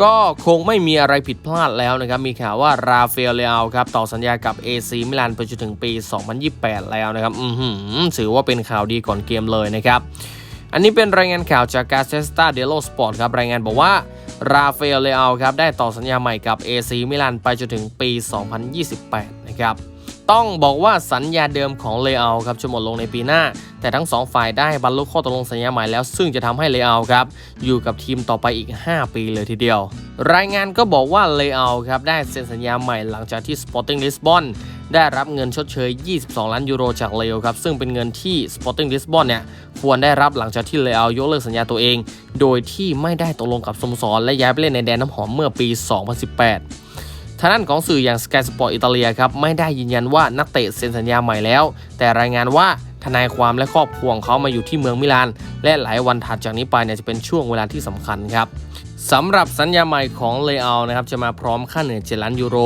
ก็คงไม่มีอะไรผิดพลาดแล้วนะครับ มีข่าวว่าราฟาเอลเลอาครับต่อสัญญากับ AC มิลานไปจนถึงปี 2028 แล้วนะครับ อือหือถือว่าเป็นข่าวดีก่อนเกมเลยนะครับ อันนี้เป็นรายงานข่าวจากกาเซสตาเดโลสปอร์ตครับ รายงานบอกว่าราฟาเอลเลอาครับได้ต่อสัญญาใหม่กับ AC มิลานไปจนถึงปี 2028 นะครับ ต้องบอกว่าสัญญาเดิมของเลอาครับจะหมดลงในปีหน้า แต่ทั้งสองฝ่ายได้บรรลุข้อตกลงสัญญาใหม่แล้วซึ่งจะทำให้เลอาครับอยู่กับทีมต่อไปอีก 5 ปีเลยทีเดียว รายงานก็บอกว่าเลอาครับได้เซ็นสัญญาใหม่หลังจากที่ Sporting Lisbon ได้รับเงินชดเชย 22 ล้านยูโรจากเลอครับ ซึ่งเป็นเงินที่ Sporting Lisbon เนี่ย ควรได้รับหลังจากที่เลอายกเลิกสัญญาตัวเอง โดยที่ไม่ได้ตกลงกับสโมสรและย้ายไปเล่นในแดนน้ำหอมเมื่อปี 2018 ทางด้านของสื่ออย่าง Sky Sport อิตาเลียครับไม่ได้ยืนยันว่านักเตะเซ็นสัญญาใหม่แล้ว แต่รายงานว่าทนายความและครอบครัวของเขามาอยู่ที่เมืองมิลาน และหลายวันถัดจากนี้ไปเนี่ยจะเป็นช่วงเวลาที่สำคัญครับสำหรับสัญญาใหม่ของเลอานะครับจะมาพร้อมค่าเหนื่อย7ล้านยูโร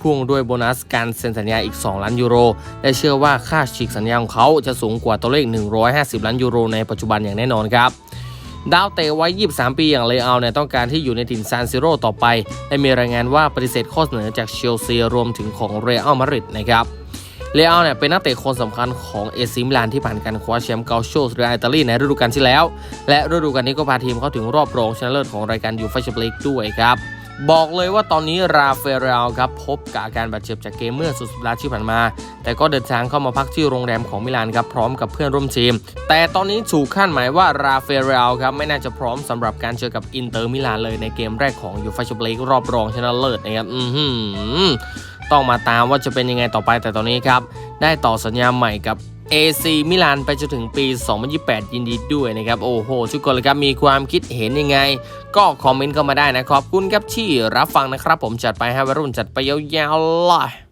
พ่วงด้วยโบนัสการเซ็นสัญญาอีก 2 ล้านยูโรและเชื่อว่าค่าฉีกสัญญาของเขาจะสูงกว่าตัวเลข 150 ล้านยูโรในปัจจุบันอย่างแน่นอนครับ ดาวเตะวัย23 ปีอย่างเลอาเนี่ยต้องการที่อยู่ในถิ่นซานซิโร่ต่อไปและมีรายงานว่าปฏิเสธข้อเสนอจากเชลซีรวมถึงของเรอัลมาดริดนะครับเลอาเนี่ยเป็นนักเตะคนสำคัญของเอซิมิลานที่ผ่านการคว้าแชมป์เกาโชสเรียอิตาลีในฤดูกาลที่แล้ว และฤดูกาลนี้ก็พาทีมเข้าถึงรอบรองชนะเลิศของรายการยูฟ่าแชมเปี้ยนลีกด้วยครับ บอกเลยว่าตอนนี้ราเฟาเอลครับพบกับอาการบาดเจ็บจากเกมเมื่อสุดสัปดาห์ที่ผ่านมา แต่ก็เดินทางเข้ามาพักที่โรงแรมของมิลานครับพร้อมกับเพื่อนร่วมทีม แต่ตอนนี้ถูกคาดหมายว่าราเฟาเอลครับไม่น่าจะพร้อมสำหรับการเจอกับอินเตอร์มิลานเลยในเกมแรกของยูฟ่าแชมเปี้ยนลีกรอบรองชนะเลิศนะครับอือหือต้องมาตามว่าจะเป็นยังไงต่อไปแต่ตอนนี้ครับได้ต่อสัญญาใหม่กับ AC มิลานไปจนถึงปี 2028 ยินดีด้วยนะครับ โอ้โห ทุกคนเลยครับ มีความคิดเห็นยังไง ก็คอมเมนต์เข้ามาได้นะ ขอบคุณครับที่รับฟังนะครับ ผมจัดไปให้วัยรุ่นจัดไปยาวๆเลย